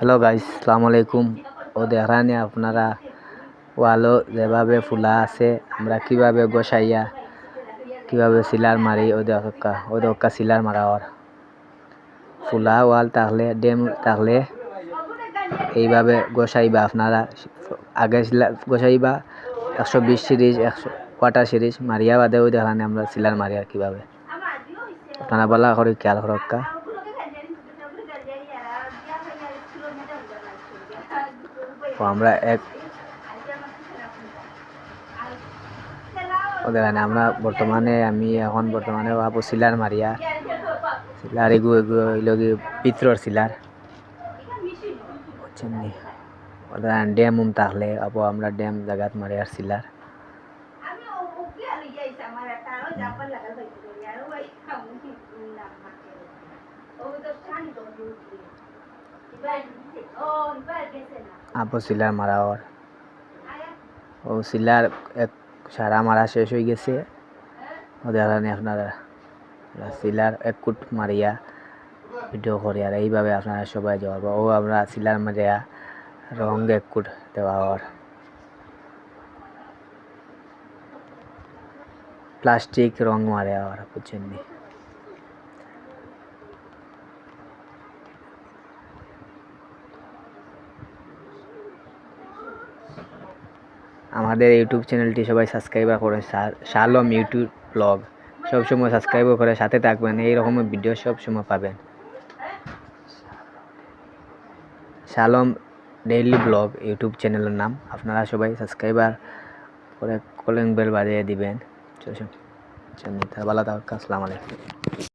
Hello guys সালাম আলাইকুম ও দেখানে আপনারা ওয়ালো যেভাবে ফুলা আছে, আমরা কীভাবে গোসাইয়া কীভাবে সিলার মারি, ও দেখা ও দেখা সিলার মারা ওর। ফুলা ওয়াল তাহলে, ডেম তাহলে এইভাবে গোসাইবা আপনারা, আগে গোসাইবা, একশো বিশ সিরিজ, একশো কোয়ার্টার সিরিজ মারিয়া বাদে ওই দেখানি আমরা সিলার মারি আর কীভাবে। আপনারা বলা করি খেয়াল করক্কা তো আমরা এক কারণে আমরা বর্তমানে আমি এখন বর্তমানে ভাবো সিলার মারিয়া। সিলার এগু এগু হইল কি পিত্রর সিলার বুঝছেন নি? ওদের ড্যাম উম তাহলে, আবো, আমরা ড্যাম জায়গাত মারি আর সিলার আবো সিলার মারা ওর ও সিলার এক সারা মারা শেষ হয়ে গেছে। ওদের আপনারা সিলার এক কুট মারিয়া ভিডিও করি আর এইভাবে আপনারা সবাই যাওয়ার ও আমরা সিলার মারিয়া রং এক কুট দেওয়া ওর প্লাস্টিক রং মারে আর বুঝছেন আমাদের ইউটিউব চ্যানেলটি সবাই সাবস্ক্রাইবার করে শালম ইউটিউব ব্লগ। সবসময় সাবস্ক্রাইবও করে, সাথে থাকবেন, এই রকমের ভিডিও সবসময় পাবেন। শালম ডেইলি ব্লগ ইউটিউব চ্যানেলের নাম, আপনারা সবাই সাবস্ক্রাইবার করে কলিং বেল বাজিয়ে দিবেন। ভালো থাকুক, আসসালামু আলাইকুম।